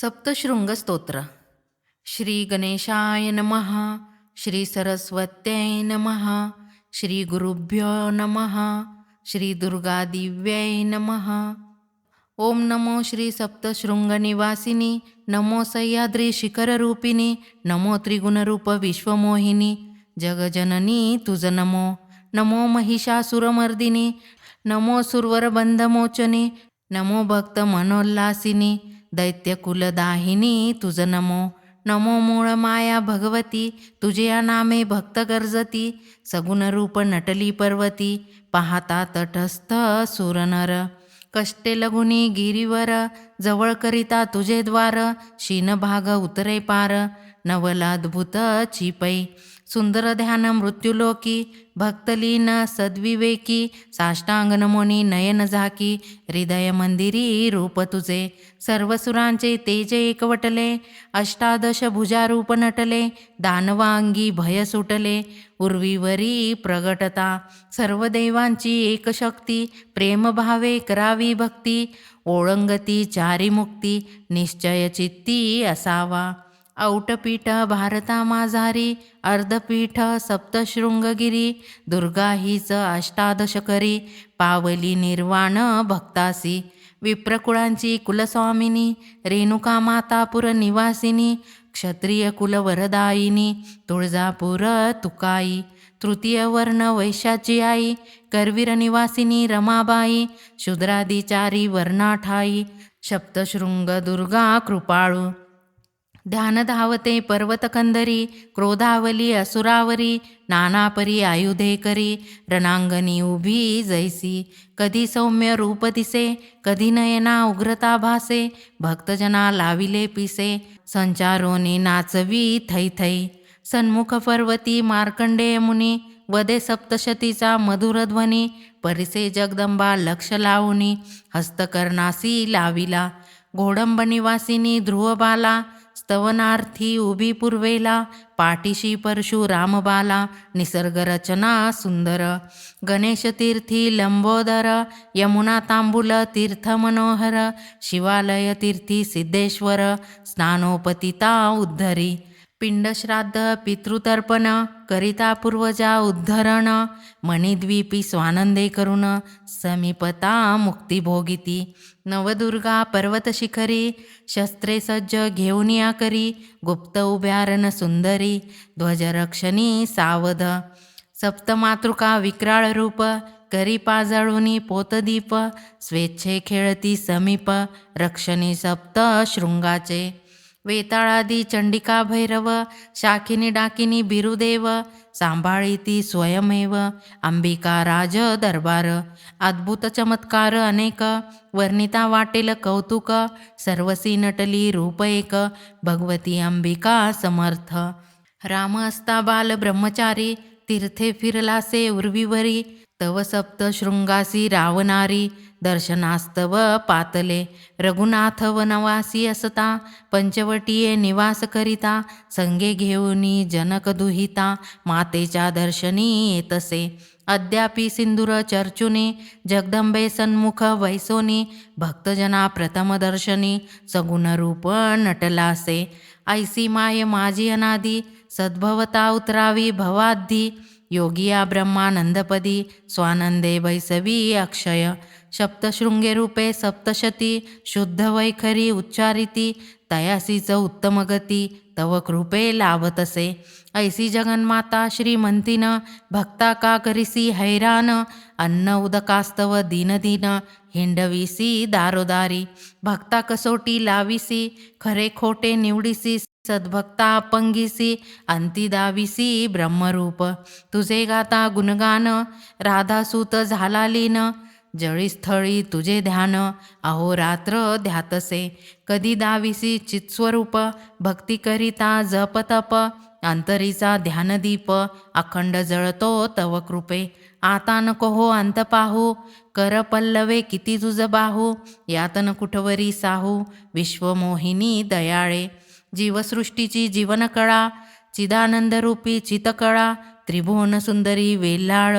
सप्तशृंगस्तोत्र श्री गणेशाय नमः श्री सरस्वत्याय नमः श्री गुरुभ्यो नमः श्री दुर्गादिव्याय नमः। ओम नमो श्री सप्तशृंगनिवासिनी नमो सह्याद्री शिखररूपिणी नमो त्रिगुणरूप विश्वमोहिनी जगजननी तुझ नमो नमो महिषासुरमर्दिनी नमो सुरवरबंधमोचनी नमो भक्त मनोल्लासिनी दैत्यकुलदाहिनी तुझ नमो नमो मूळ माया भगवती तुझे नामे भक्त गर्जती सगुण रूप नटली पर्वती पाहता तटस्थ सुरनर कष्टे लघुनी गिरीवर जवळ करिता तुझे द्वार शीन भाग उतरे पार नवलाद्भुत चिपै सुंदर ध्यान मृत्युलोकी भक्तलीन सद्विवेकी साष्टांग नमोनी नयन झाकी हृदय मंदिरी रूप तुझे सर्वसुरांचे तेज एकवटले अष्टादश भुजारूप नटले दानवांगी भय सुटले उर्वीवरी प्रगटता सर्व देवांची एक शक्ती प्रेमभावे करावी भक्ती ओळंगती चारी मुक्ती निश्चय चित्ती असावा. औटपीठ भारता माझारी अर्धपीठ सप्तशृंगगिरी दुर्गा हीच अष्टादशकरी पावली निर्वाण भक्तासी विप्रकुळांची कुलस्वामिनी रेणुका मातापुर निवासिनी क्षत्रिय कुलवरदायिनी तुळजापूर तुकाई तृतीय वर्ण वैश्याची आई करवीर निवासिनी रमाबाई शूद्रादिचारी वर्णाठाई सप्तशृंग दुर्गा कृपाळू ध्यान धावते पर्वतकंदरी क्रोधावली असुरावरी नानापरी आयुधे करी रणांगणी उभी जैसी. कधी सौम्य रूप दिसे कधी नयना उग्रता भासे भक्तजना लाविले पिसे संचारोनी नाचवी थै थै सन्मुख पर्वती मार्कंडेय मुनी वदे सप्तशतीचा मधुरध्वनी परिसे जगदंबा लक्ष लावुनी हस्तकर्णासी लाविला. घोडंबनिवासिनी ध्रुवबाला स्तवनार्थी उभी पूर्वेला पाठीशी परशुरामबाला निसर्गरचना सुंदर गणेशतीर्थी लंबोदर यमुना तांबूल तीर्थ मनोहर शिवालय तीर्थी सिद्धेश्वर स्नानोपतिता उद्धरी। पिंडश्राद्ध पितृतर्पण करिता पूर्वजा उद्धरण मणिद्वीपी स्वानंदे करुण समीपता मुक्तिभोगिती नवदुर्गा पर्वतशिखरी शस्त्रे सज्ज घेऊन या करी गुप्त उभ्यारण सुंदरी ध्वजरक्षणी सावध सप्तमातृका विक्राळ रूप करी पाजळुनी पोतदीप स्वेच्छे खेळती समीप रक्षणी सप्त शृंगाचे वेताळादी चंडिका भैरव शाखिनी डाकिनी बिरुदेव सांभाळीती स्वयमेव अंबिका राज दरबार अद्भुत चमत्कार अनेक वर्णिता वाटेल कौतुक सर्वसी नटली रूप एक भगवती अंबिका समर्थ. राम असता बाल ब्रह्मचारी तीर्थे फिरलासे उर्वीवरी तव सप्त शृंगासी रावणारी दर्शनास्तव पातले. रघुनाथ वनवासी असता पंचवटीये निवास करिता संगे घेऊनी जनक दुहिता मातेच्या दर्शनी येतसे अद्यापि सिंदूर चर्चुनी जगदंबे सन्मुख वैसोनी भक्तजना प्रथम दर्शनी सगुण रूप नटलासे. ऐसी माय माझी अनादी सद्भवता उतरावी भवाद्धी. योगिया ब्रह्मानंदपदी स्वानंदे वैसवी अक्षय. शब्दशृंगेरूपे सप्तशती शुद्ध वैखरी उच्चारिती तयासीच उत्तम गती तव कृपे लाभतसे। ऐसी जगन्माता श्रीमंतीन भक्ता का करिसी हैरान अन्न उदकास्तव दीनदीन हिंडविसी दारोदारी। भक्ता कसोटी लाविसी खरे खोटे निवडिसी सद्भक्ता अपंगिसी अंती दाविसी ब्रह्मरूप। तुझे गाता गुणगान राधासूत झाला लीन जळीस्थळी तुझे ध्यान अहो रात्र ध्यातसे. कधी दाविसी चित्स्वरूप भक्ती करिता जप तप अंतरीचा ध्यानदीप अखंड जळतो तव कृपे. आता नको हो अंत पाहू. कर पल्लवे किती तुझ बाहू. यातन कुठवरी साहू. विश्वमोहिनी दयाळे. जीवसृष्टीची जीवनकळा. चिदानंदरूपी चितकळा. त्रिभुवन सुंदरी वेल्हाळ.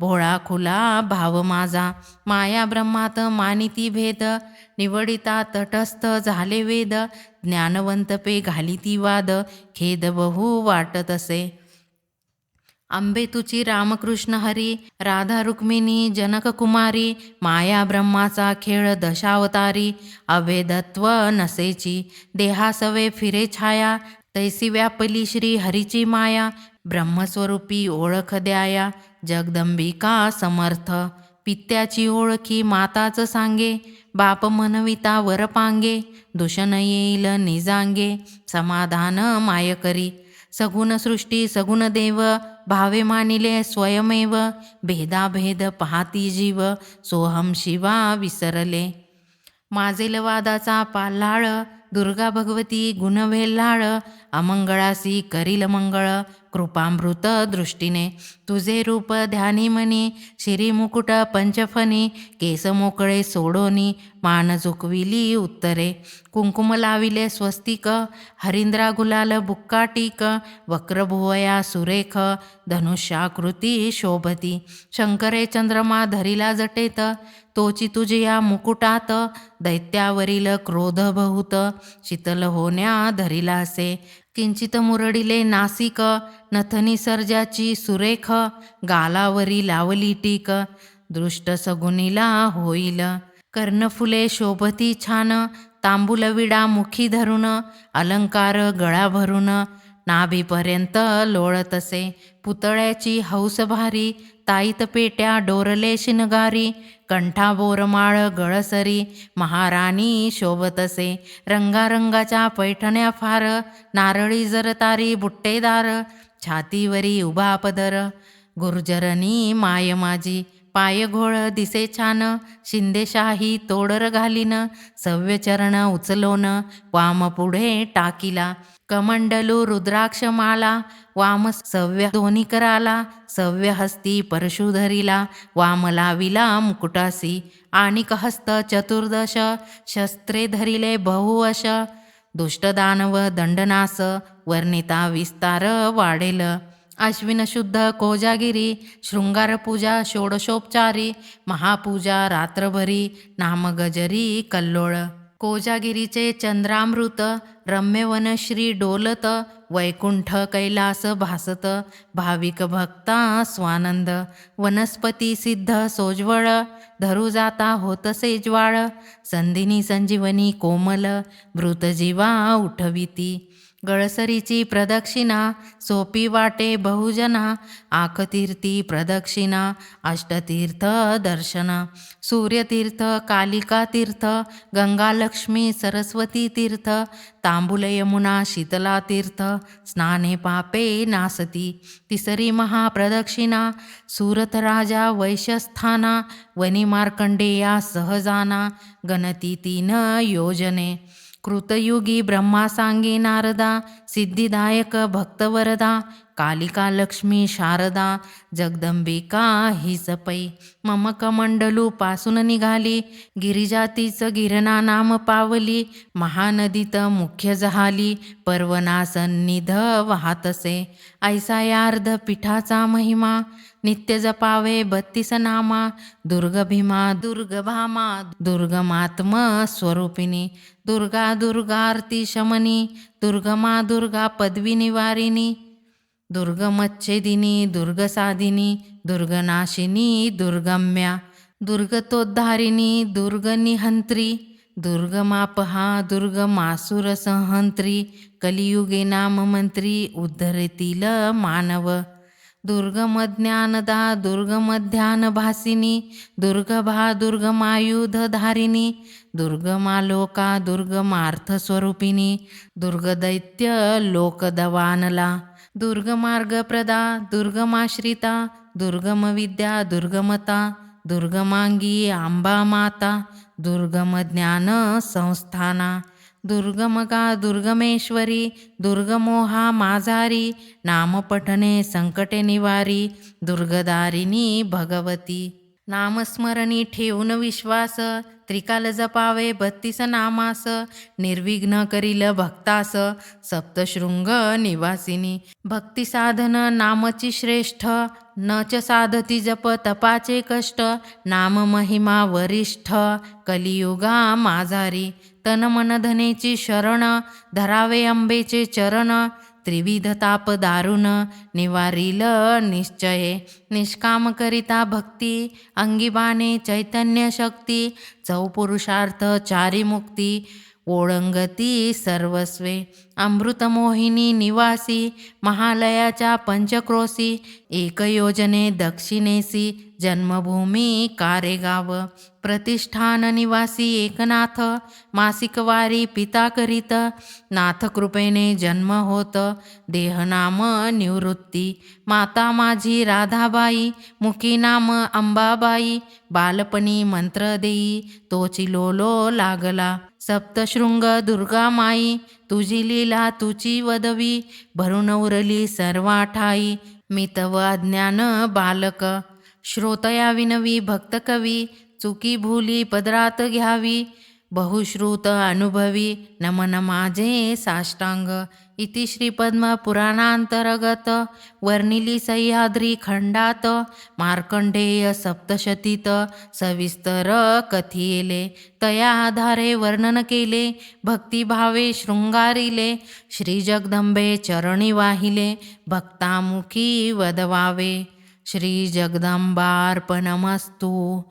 भोळा खुला भाव माझा. माया ब्रह्मात मानिती भेद. निवडिता तटस्थ झाले वेद. ज्ञानवंत पे घालिती वाद. खेद बहु वाटत असे. आंबे तुची रामकृष्ण हरी. राधा रुक्मिणी जनक कुमारी. माया ब्रह्माचा खेळ दशावतारी. अभेदत्व नसेची. देहासवे फिरे छाया. तैसी व्यापली श्री हरीची माया. ब्रह्मस्वरूपी ओळख द्याया जगदंबिका समर्थ? पित्याची ओळखी माताच सांगे बाप मनविता वरपांगे दुषण दूषण येईल निजांगे समाधान माय करी. सगुण सृष्टी सगुण देव भावे मानिले स्वयमेव भेदाभेद पाहती जीव सोहम शिवा विसरले. माझेल वादाचा पाल्हाळ दुर्गा भगवती गुणवेल्हाळ अमंगळासी करील मंगळ कृपामृत दृष्टीने तुझे रूप ध्यानी मनी शिरी मुकुट पंचफनी केस मोकळे सोडोनी मान झुकविली उत्तरे. कुंकुम लाविले स्वस्तिक हरिंद्रा गुलाल बुक्काटीक वक्रभुवया सुरेख धनुष्याकृती शोभती. शंकरे चंद्रमा धरिला जटेत तोची तुझिया मुकुटात दैत्यावरील क्रोध बहुत शीतल होण्या धरिला असे किंचित मुरडिले नासिक नथनी सर्जाची सुरेख गालावरी लावली टीक दृष्ट सगुनीला होईल. कर्णफुले शोभती छान तांबुलविडा मुखी धरून अलंकार गळा भरून नाभीपर्यंत लोळतसे पुतळ्याची हौसभारी ताईत पेट्या डोरले शिनगारी कंठाबोरमाळ गळसरी महाराणी शोभतसे. रंगारंगाच्या पैठण्या फार नारळी जरतारी बुट्टेदार. छातीवरी उभा पदर गुर्जरनी माय माझी पाय घोळ दिसे छान शिंदेशाही तोडर घालीन. सव्यचरण उचलोन वाम पुढे टाकीला. कमंडलू रुद्राक्ष माला वाम सव्य दोन्ही कराला सव्य हस्ती परशुधरीला वाम लाविला मुकुटासी आणि हस्त चतुर्दश शस्त्रे धरिले बहुवश दुष्टदानव दंडनास वर्णिता विस्तार वाढेल. अश्विन शुद्ध कोजागिरी शृंगारपूजा षोडशोपचारी महापूजा रात्रभरी नामगजरी कल्लोळ. कोजागिरीचे चंद्रामृत रम्यवन श्री डोलत वैकुंठ कैलास भासत भाविक भक्ता स्वानंद वनस्पती सिद्ध सोज्वळ धरू जाता होतसे ज्वाळ संधिनी संजीवनी कोमल मृतजीवा उठविती. गळसरीची प्रदक्षिणा सोपी वाटे बहुजना आखतीर्थी प्रदक्षिणा अष्टतीर्थ दर्शना सूर्यतीर्थ कालिकातीर्थ गंगालक्ष्मी सरस्वती तीर्थ तांबुल यमुना शीतलातीर्थ स्नाने पापे नासती तिसरी महाप्रदक्षिणा सूरतराजा वैश्यस्थाना वनिमार्कंडेया सहजाना गणती तीन योजने कृतयुगी ब्रह्मासांगे नारदा सिद्धिदायक भक्तवरदा कालिका लक्ष्मी शारदा जगदंबिका हि पै ममकमंडलूपासून पासून निघाली गिरिजातीच गिरणा नाम पावली महानदीत मुख्य जहाली पर्वना सन्निध वाहतसे। ऐसा यार्ध पिठाचा महिमा नित्य जपावे बत्तीस नामा दुर्गभीमा दुर्गभामा दुर्गमात्म स्वरूपिणी दुर्गा दुर्गार्ती शमनी दुर्गमा दुर्गा पदवी निवारिणी दुर्गमच्छेदिनी दुर्गसाधिनी दुर्गनाशिनी दुर्गम्या दुर्गतोद्धारिणी दुर्गनिहंत्री दुर्गमापहा दुर्गमासुरसंहंत्री कलियुगे कलियुगे नाममंत्री उद्धरतील मानव दुर्गमज्ञानदा दुर्गमध्यानभासिनी दुर्गभा दुर्गमायुधधारिणी दुर्गमालोका दुर्गमार्थस्वरूपिणी दुर्गदैत्य लोकदवानला दुर्गमार्गप्रदा दुर्गमाश्रिता दुर्गमविद्या दुर्गमता दुर्गमांगी आंबा माता दुर्गमज्ञान संस्थाना दुर्गमगा दुर्गमेश्वरी दुर्गमोहा माझारी नामपठने संकटे निवारी दुर्गदारिणी भगवती. नामस्मरणी ठेवून विश्वास त्रिकाल जपावे बत्तीस नामास निर्विघ्न करील भक्तास सप्तशृंग निवासिनी. भक्तिसाधन नामची श्रेष्ठ न च साधती जप तपाचे कष्ट नाम महिमा वरिष्ठ कलियुगा माझारी तन मन धनेची शरण धरावे अंबेचे चरण त्रिविध ताप दारुण निवारील निश्चये निष्काम करिता भक्ती अंगिबाने चैतन्य शक्ती चौपुरुषार्थ चारी मुक्ती ओळंगती सर्वस्वे. अमृतमोहिनी निवासी महालयाच्या पंचक्रोशी एकयोजने दक्षिणेसी जन्मभूमी कारेगाव प्रतिष्ठान निवासी एकनाथ मासिक वारी पिता करीत नाथ कृपेने जन्म होत देहनाम निवृत्ती माता माझी राधाबाई मुखी नाम अंबाबाई बालपणी मंत्र देई तोची लोलो लागला सप्तशृंग दुर्गा माई तुझी लीला तुची वदवी भरून उरली सर्वा ठाई अज्ञान बालक श्रोतया विनवी भक्तकवी चुकी भूली पदरात घ्यावी बहुश्रुत अनुभवी नमन माझे साष्टांग. इति श्रीपद्मपुराणांतर्गत वर्णिली सह्याद्री खंडात मार्कंडेय सप्तशतीत सविस्तर कथियेले. तया आधारे वर्णन केले भक्तिभावे शृंगारिले श्रीजगदंबे चरणी वाहिले भक्तामुखी वदवावे. श्री जगदंबार्पणमस्तु।